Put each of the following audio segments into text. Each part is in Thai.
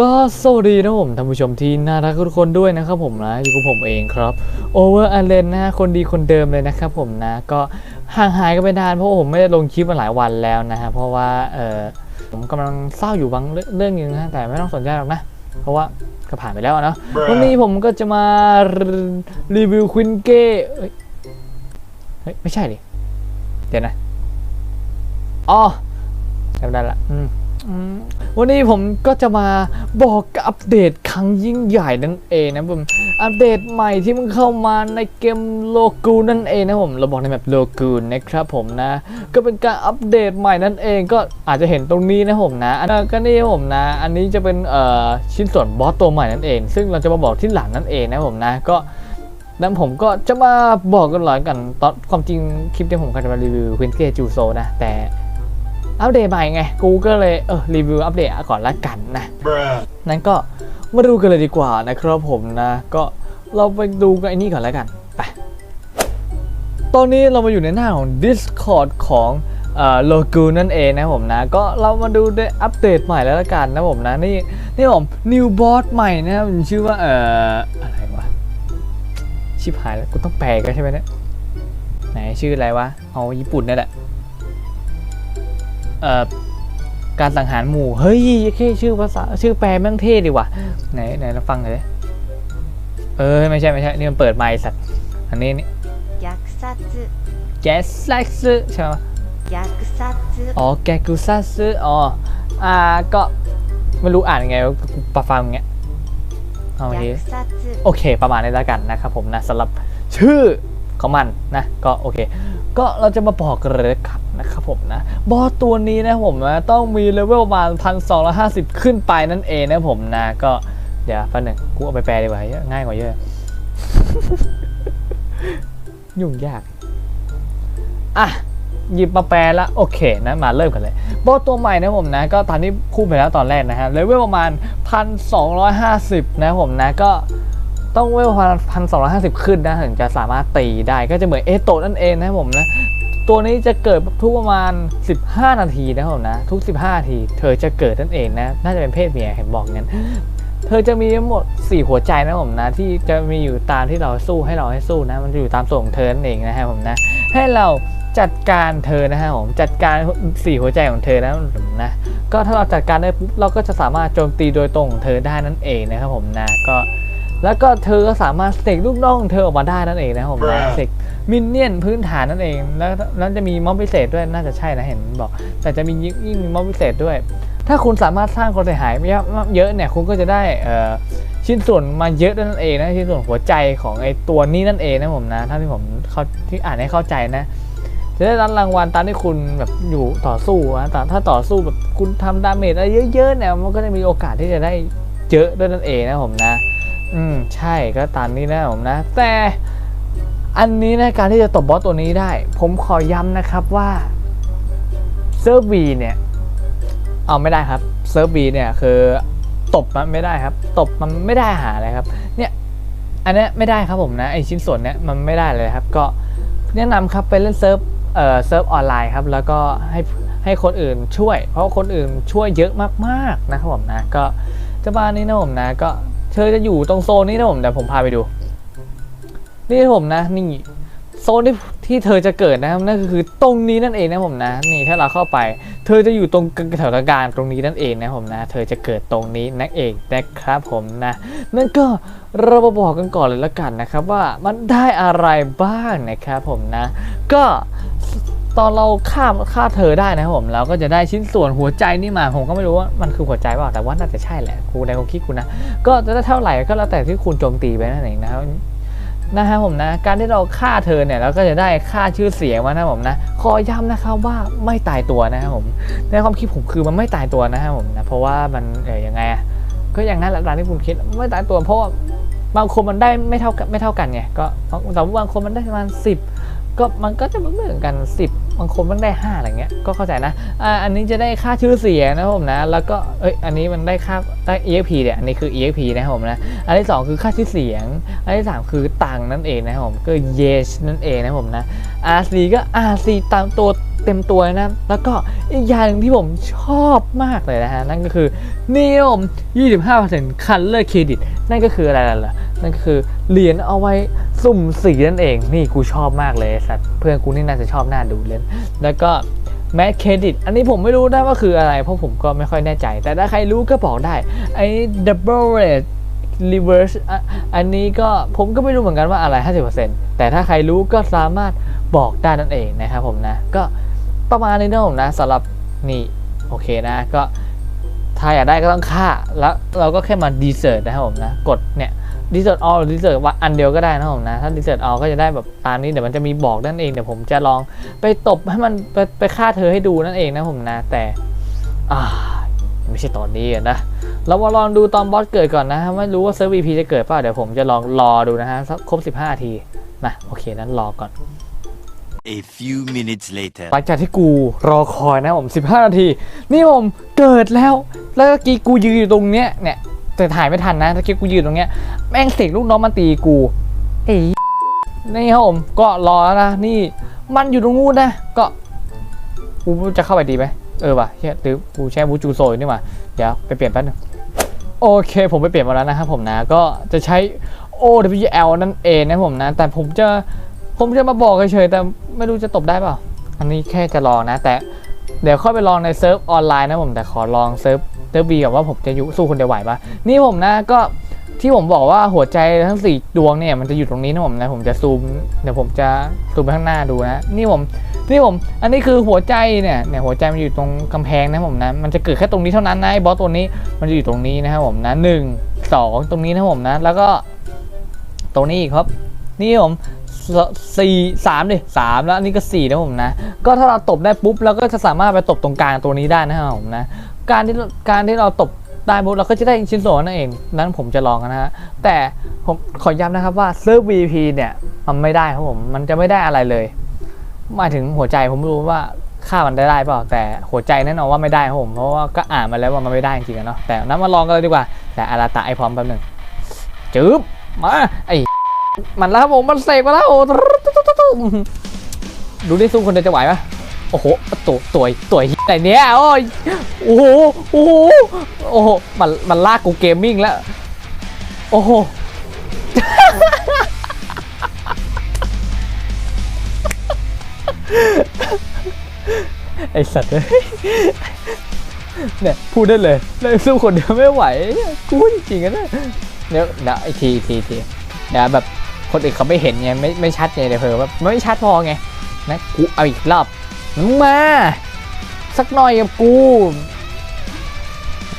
ก็สวัสดีนะผมท่านผู้ชมที่น่ารักทุกคนด้วยนะครับผมนะอยู่กับผมเองครับ Over a l e n นะคนดีคนเดิมเลยนะครับผมนะก็ห่างหายกันไปนานเพราะว่าผมไม่ได้ลงคลิปมาหลายวันแล้วนะฮะเพราะว่าเออผมกำลังเศร้าอยู่บางเรื่องเรื่องหนึงนะแต่ไม่ต้องสนใจหรอกนะ เพราะว่าก็ผ่านไปแล้วอะเนาะวันนี้ผมก็จะมารีวิวควินเก้เอ้ยเฮ้ยไม่ใช่ดิเดี๋ยวนะอ๋อจำได้ละอืมอืม วันนี้ผมก็จะมาบอกอัปเดตครั้งยิ่งใหญ่นั่นเองนะผมอัปเดตใหม่ที่มันเข้ามาในเกมโลกูนั่นเองนะผมเราบอกในแบบโลกูนะครับผมนะ ก็เป็นการอัปเดตใหม่นั่นเองก็อาจจะเห็นตรงนี้นะผมนะอันนั้นก็นี่ผมนะ อันนี้จะเป็นชิ้นส่วนบอสตัวใหม่นั่นเอง ซึ่งเราจะมาบอกที่หลังนั่นเองนะผมนะก็นั้นผมก็จะมาบอกกันหน่อยกันตอนความจริงคลิปที่ผมก็จะมารีวิวควินเกจูโซนะแต่ อัปเดตใหม่ไง กูก็เลยเออรีวิวอัปเดตก่อนละกันนะ Bruh. นั้นก็มาดูกันเลยดีกว่านะครับผมนะ ก็เราไปดูกันไอ้นี่ก่อนแล้วกัน ไป ตอนนี้เรามาอยู่ในหน้าของ Discord ของเอ่อโลกูนั่นเองนะผมนะ ก็เรามาดูได้อัปเดตใหม่แล้วละกันนะผมนะ นี่นี่ผม New Boss ใหม่นะครับมันชื่อว่าเอ่ออะไรวะชิบหายแล้วกูต้องแปลกันใช่ไหมเนี่ยไหนชื่ออะไรวะเอาญี่ปุ่นนี่แหละเอ่อ การสังหารหมู่ เฮ้ยแค่ชื่อภาษาชื่อแปลแม่งเท่ดีว่ะไหนไหนเราฟังเลยเออไม่ใช่ไม่ใช่นี่มันเปิดไมค์สัตว์อันนี้นี่ยักษ์ซัตซ์แกสซัตซ์ใช่ไหมยักษ์ซัตซ์อ๋อแกกุซัตซ์อ๋ออ่าก็ไม่รู้อ่านยังไงประฟังเงี้ยเอาทีโอเค ประมาณนี้แล้วกันนะครับผมนะสำหรับชื่อของมันนะ ก็โอเค ก็เราจะมาบอกกันเลยครับนะครับผมนะ บอสตัวนี้นะผมนะต้องมีเลเวลประมาณพันสองห้าสิบขึ้นไปนั่นเองนะผมนะก็เดี๋ยวแป๊บหนึงกูเอาไปแปลดีกว่าเยอะง่ายกว่าเยอะ ยุ่งยาก อะหยิบมาแปลล้วโอเคนะมาเริ่มกันเลยบอสตัวใหม่นะผมนะ ก็ตามที่พูดไปแล้วตอนแรกนะฮะเลเวลประมาณ 1,250 นะผมนะก็ ต้องเลเวลประมาณ1,250ขึ้นนะถึงจะสามารถตีได้ก็จะเหมือนเอโตนั่นเองนะผมนะตัวนี้จะเกิดทุกประมาณ 15 นาทีนะผมนะ ทุก 15 นาที เธอจะเกิดนั่นเองนะ น่าจะเป็นเพศเมียเห็นบอกงั้น เธอจะมีทั้งหมด 4 หัวใจนะผมนะ ที่จะมีอยู่ตามที่เราสู้ให้เราให้สู้นะ มันจะอยู่ตามส่วนของเธอนั่นเองนะฮะผมนะ ให้เราจัดการเธอนะฮะผม จัดการสี่หัวใจของเธอนะผมนะ ก็ถ้าเราจัดการได้ปุ๊บเราก็จะสามารถโจมตีโดยตรงของเธอได้นั่นเองนะครับผมนะ ก็ แล้วก็เธอก็สามารถเสกลูกน้องของเธอออกมาได้นั่นเองนะครับผมนะ Bruh เสกมินเนี่ยนพื้นฐานนั่นเอง แล้วแล้วจะมีม็อบพิเศษด้วยน่าจะใช่นะเห็นบอก แต่จะมียิ่งมีม็อบพิเศษด้วย ถ้าคุณสามารถสร้างความเสียหายเยอะเยอะเนี่ยคุณก็จะได้เอ่อชิ้นส่วนมาเยอะด้วยนั่นเองนะชิ้นส่วนหัวใจของไอ้ตัวนี้นั่นเองนะผมนะถ้าที่ผมเขาที่อ่านให้เข้าใจนะจะได้รับรางวัลตามที่คุณแบบอยู่ต่อสู้นะแต่ถ้าต่อสู้แบบคุณทำดาเมจอะไรเยอะๆเนี่ยมันก็จะมีโอกาสที่จะได้เยอะด้วยนั่นเองนะผมนะ อืมใช่ก็ตามนี้นะผมนะ แต่อันนี้นะการที่จะตบบอสตัวนี้ได้ ผมขอย้ำนะครับว่าเซิร์ฟวีเนี่ยเอาไม่ได้ครับเซิร์ฟวีเนี่ยคือตบมันไม่ได้ครับ ตบมันไม่ได้หาอะไรครับ เนี่ยอันนี้ไม่ได้ครับผมนะไอชิ้นส่วนเนี้ยมันไม่ได้เลยครับ ก็แนะนำครับไปเล่นเซิร์ฟเอ่อเซิร์ฟออนไลน์ครับ แล้วก็ให้ให้คนอื่นช่วย เพราะคนอื่นช่วยเยอะมากๆนะครับผมนะ ก็จะบ้านนี้นะผมนะก็ เธอจะอยู่ตรงโซนนี้นะผมเดี๋ยวผมพาไปดู นี่ผมนะ นี่โซนที่ที่เธอจะเกิดนะครับนั่นคือตรงนี้นั่นเองนะผมนะ นี่ถ้าเราเข้าไป เธอจะอยู่ตรงแถวกางตรงนี้นั่นเองนะผมนะ เธอจะเกิดตรงนี้นั่นเองนะครับผมนะ นั่นก็เรามาบอกกันก่อนเลยละกันนะครับว่ามันได้อะไรบ้างนะครับผมนะ ก็ ตอนเราฆ่าฆ่าเธอได้นะครับผมเราก็จะได้ชิ้นส่วนหัวใจนี่มาผมก็ไม่รู้ว่ามันคือหัวใจเปล่าแต่ว่าน่าจะใช่แหละกูในความคิดกูนะก็จะได้เท่าไหร่ก็แล้วแต่ที่คุณโจมตีไปนั่นเองนะครับนะฮะผมนะการที่เราฆ่าเธอเนี่ยเราก็จะได้ค่าชื่อเสียงมานะผมนะขอย้ำนะครับว่าไม่ตายตัวนะครับผมในความคิดผมคือมันไม่ตายตัวนะครับผมนะเพราะว่ามันเออยังไงก็อย่างนั้นแหละตามที่คุณคิดไม่ตายตัวเพราะว่าบางคนมันได้ไม่เท่ากันไม่เท่ากันไงก็แต่บางคนมันได้ประมาณสิบก็มันก็จะไม่เหมือนกันสิบ บางคนมันได้ห้าอะไรเงี้ยก็เข้าใจนะอ่าอันนี้จะได้ค่าชื่อเสียงนะผมนะ แล้วก็เอ้ยอันนี้มันได้ค่าได้ EXP เนี่ยอันนี้คือ EXP นะผมนะ อันที่สองคือค่าชื่อเสียง อันที่สามคือตังค์นั่นเองนะครับผมก็ yes นั่นเองนะผมนะ RC ก็ RC ตามตัวเต็มตัวนะ แล้วก็อีกอย่างหนึ่งที่ผมชอบมากเลยนะฮะ นั่นก็คือนิยม25% Color Credit นั่นก็คืออะไรล่ะ นั่นก็คือเหรียญเอาไว้ สุ่มสีนั่นเอง นี่กูชอบมากเลยสัตว์เพื่อนกูนี่น่าจะชอบหน้าดูเล่น แล้วก็แม c เครดิต อันนี้ผมไม่รู้นะว่าคืออะไร เพราะผมก็ไม่ค่อยแน่ใจ แต่ถ้าใครรู้ก็บอกได้ ไอ้ double rate reverse อ,อันนี้ก็ผมก็ไม่รู้เหมือนกันว่าอะไร 50%แต่ถ้าใครรู้ก็สามารถบอกได้นั่นเองนะครับผมนะ ก็ประมาณนี้นะผมนะสำหรับนี่โอเคนะก็ถ้าอยากได้ก็ต้องค่าแล้วเราก็แค่มาดีเซอร์นะครับผมนะ กดเนี่ย ดีเซอร์ออลดีเซอร์ว่าอันเดียวก็ได้นะครับผมนะ ถ้าดีเซอร์ออลก็จะได้แบบตามนี้เดี๋ยวมันจะมีบอกนั่นเองเดี๋ยวผมจะลองไปตบให้มันไปไปฆ่าเธอให้ดูนั่นเองนะผมนะ แต่อ่าไม่ใช่ตอนนี้อะนะเรามาลองดูตอนบอสเกิดก่อนนะไม่รู้ว่าเซิร์ฟ VP จะเกิดเปล่าเดี๋ยวผมจะลองรอดูนะฮะสักครบ 15นาทีนะโอเคนั้นรอก่อน A few minutes later. หลังจากที่กูรอคอยนะผม 15 นาที นี่ผมเกิดแล้ว แล้วเมื่อกี้กูยืนอยู่ตรงเนี้ยเนี่ยแต่ถ่ายไม่ทันนะเมื่อกี้กูยืนตรงเนี้ย แม่งเสกลูกน้องมาตีกูเอ้ยนี่ครับผมก็รอแล้วนะนี่มันอยู่ตรงนู้นนะ ก็กูจะเข้าไปดีไหมเออว่ะเฮียหรือกูแช่บูจูโซยนี่หว่าเดี๋ยวไปเปลี่ยนแป๊บนึงโอเคผมไปเปลี่ยนมาแล้วนะครับผมนะก็จะใช้ OWL นั่นเองนะผมนะ แต่ผมจะผมจะมาบอกเฉยๆแต่ไม่รู้จะตบได้เปล่า อันนี้แค่จะลองนะ แต่เดี๋ยวค่อยไปลองในเซิร์ฟออนไลน์นะผมแต่ขอลองเซิร์ฟเซิร์ฟบีก่อนว่าผมจะยุสู้คนเดียวไหวปะนี่ผมนะก็ ที่ผมบอกว่าหัวใจทั้ง4ดวงเนี่ยมันจะอยู่ตรงนี้นะผมนะผมจะซูมเดี๋ยวผมจะซูมไปข้างหน้าดูนะนี่ผมนี่ผม อันนี้คือหัวใจเนี่ยเนี่ยหัวใจมันอยู่ตรงกำแพงนะผมนะมันจะเกิดแค่ตรงนี้เท่านั้นนะไอ้บอสตัวนี้มันจะอยู่ตรงนี้นะครับผมนะหนึ่งสองตรงนี้นะผมนะ แล้วก็ตรงนี้อีกครับ นี่ผมสสี่สามดิสามแล้วอันนี้ก็สี่นะผมนะ ก็ถ้าเราตบได้ปุ๊บเราก็จะสามารถไปตบตรงกลางตัวนี้ได้นะครับผมนะ การที่การที่เราตบ ได้ปุ๊บเราก็จะได้ชิ้นส่วนนั่นเอง นั้นผมจะลองนะฮะ แต่ผมขอย้ำนะครับว่าเซิร์ฟ VP เนี่ยมันไม่ได้ครับผม มันจะไม่ได้อะไรเลยหมายถึงหัวใจผมไม่รู้ว่าค่ามันได้ได้เปล่า แต่หัวใจแน่นอนว่าไม่ได้ครับผม เพราะว่าก็อ่านมาแล้วว่ามันไม่ได้จริงๆเนาะ แต่นั้นมาลองกันเลยดีกว่า แต่อาราตะไอพร้อมแป๊บหนึงจึ๊บมาไอมันแล้วครับผมมันเสกมาแล้วโอ้ดูไดิสู้คนเดียวจะไหวปะ โอ้โหตัวตัวตัวไหนเนี้ยโอ้ยโอ้โหโอ้โหโอ้โหมันมันลากกูเกมมิ่งแล้ว โอ้โหไอสัตว์เอ้ยเนี่ยพูดได้เลยเลยสู้คนเดียวไม่ไหวกูจริงๆนะเดี๋ยวเดี๋ยวไอทีทีทีเดี๋ยวแบบคนอื่นเขาไม่เห็นไงไม่ไม่ชัดไงเดี๋ยวเผลอแบบไม่ชัดพอไงนะกูเอาอีกรอบ มึงมา สักหน่อยกับกู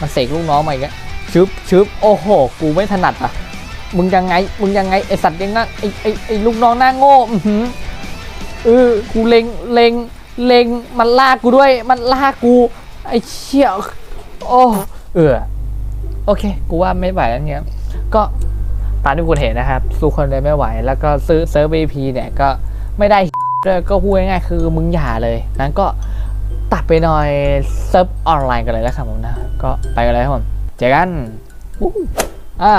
มันเสกลูกน้องมาอีกแล้วชึบชึบโอ้โห กูไม่ถนัดอะ มึงยังไง มึงยังไง ไอสัตว์ยังไงไอไอไอลูกน้องหน้าโง่อือหือเออกูเล็งเล็งเล็งมันลากกูด้วย มันลากกู ไอเชี่ยโอ้เออโอเค กูว่าไม่ไหวแล้วเนี่ยก็ตามที่คุณเห็นนะครับ สู้คนเลยไม่ไหว แล้วก็ซื้อเซิร์ฟ VP เนี่ยก็ไม่ได้ด้วย ก็พูดง่ายๆคือมึงอย่าเลยนั้นก็ตัดไปหน่อยเซิร์ฟออนไลน์กันเลยแล้วครับผมนะ ก็ไปกันเลยครับผมเจอกันอะ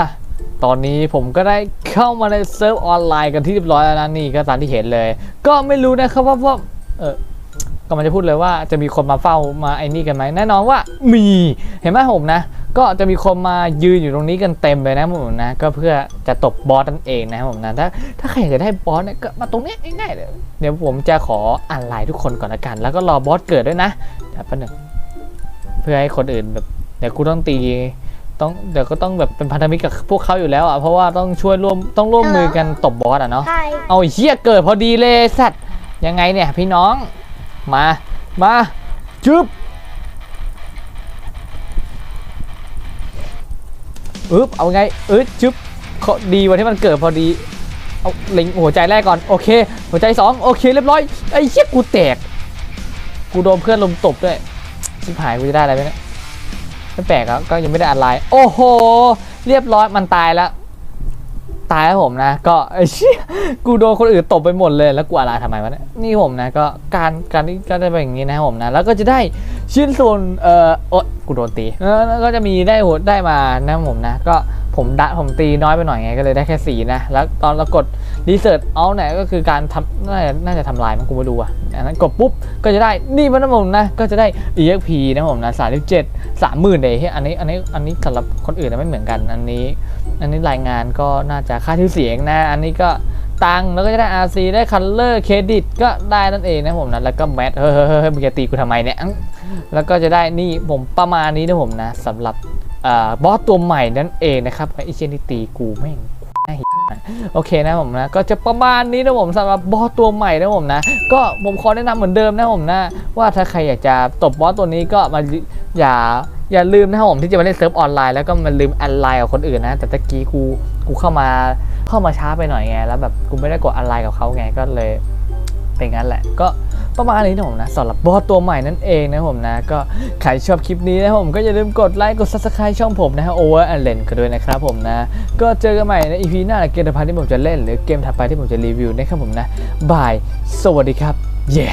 ตอนนี้ผมก็ได้เข้ามาในเซิร์ฟออนไลน์กันที่เรียบร้อยแล้วนะนี่ก็ตามที่เห็นเลย ก็ไม่รู้นะครับว่าว่าเออ ก็มันจะพูดเลยว่าจะมีคนมาเฝ้ามาไอ้นี่กันไหมแน่นอนว่ามีเห็นไหมผมนะ ก็จะมีคนมายืนอยู่ตรงนี้กันเต็มเลยนะผมนะ ก็เพื่อจะตบบอสนั่นเองนะครับผมนะถ้าถ้าใครอยากจะได้บอสเนี่ยก็มาตรงเนี้ยง่ายๆเลยเดี๋ยวผมจะขออ่านไลน์ทุกคนก่อนละกัน แล้วก็รอบอสเกิดด้วยนะเดี๋ยวแป๊บหนึงเพื่อให้คนอื่นแบบเดี๋ยวกูต้องตีต้องเดี๋ยวก็ต้องแบบเป็นพันธมิตรกับพวกเขาอยู่แล้วอะเพราะว่าต้องช่วยร่วมต้องร่วมมือกันตบบอสอะเนาะ Hi. เอาไอ้เฮียเกิดพอดีเลยสัตว์ยังไงเนี่ยพี่น้อง มา มาจึ๊บอึ๊บเอาไงอึ๊บจึ๊บเดีวันที่มันเกิดพอดี เอาเล็งหัวใจแรกก่อน โอเค หัวใจสองโอเคเรียบร้อย ไอ้เชี่ยกูแตก กูโดนเพื่อนลมตบด้วยชิบหายกูจะได้อะไรไหมเนี่ยไม่แปลกครับก็ยังไม่ได้อะไรโอ้โห เรียบร้อยมันตายแล้ว ตายแล้ผมนะ ก็ไอ้เชี่ยกูโดนคนอื่นตบไปหมดเลยแล้วกูอะไรทำไมวะเนี่ยนี่ผมนะก็การการที่ก็จะเป็นอย่างนี้นะผมนะ แล้วก็จะได้ชิ้นส่วนเอ่อโอ๊ยกูโดนตีแล้วก็จะมีได้โหดได้มานะผมนะ ก็ผมผมดะผมตีน้อยไปหน่อยไงก็เลยได้แค่สีนะ แล้วตอนเรากดรีเสิร์ชเอาไหนก็คือการทำน่าจะน่าจะทำลายมันกูไม่รู้อะอันนั้นกดปุ๊บก็จะได้นี่มันนะผมนะ ก็จะได้ EXP นะผมนะสามสิบเจ็ดสามหมื่นเลยเฮ้อันนี้อันนี้อันนี้สำหรับคนอื่นนะไม่เหมือนกันอันนี้ อันนี้รายงานก็น่าจะค่าชื่เสียงนะ อันนี้ก็ตังค์แล้วก็จะได้ RC ได้คัลเลอร์เครดิตก็ได้นั่นเองนะผมนะ แล้วก็แมทเฮ้ยเฮ้ยเฮ้ยมึงจะตีกูทำไมเนี่ย แล้วก็จะได้นี่ผมประมาณนี้นะผมนะสำหรับอบอสตัวใหม่นั่นเองนะครับไอเชนที่ตีกูแม่งโอเคนะผมนะ ก็จะประมาณนี้นะผมสำหรับบอสตัวใหม่นะผมนะ ก็ผมขอแนะนำเหมือนเดิมนะผมนะ ว่าถ้าใครอยากจะตบบอสตัวนี้ก็มาอย่า อย่าลืมนะครับผมที่จะมาเล่นเซิร์ฟออนไลน์แล้วก็มาลืมออนไลน์กับคนอื่นนะแต่ตะกี้กูกูเข้ามาเข้ามาช้าไปหน่อยไงแล้วแบบกูไม่ได้กดออนไลน์กับเขาไงก็เลยเป็นงั้นแหละ ก็ประมาณนี้นะผมนะสำหรับบอสตัวใหม่นั่นเองนะผมนะ ก็ใครชอบคลิปนี้นะผมก็อย่าลืมกดไลค์กด subscribe ช่องผมนะฮะ Over and Len กันด้วยนะครับผมนะ ก็เจอกันใหม่ใน EP หน้าเกมถัดไปที่ผมจะเล่น หรือเกมถัดไปที่ผมจะรีวิวนะครับผมนะบาย สวัสดีครับเย้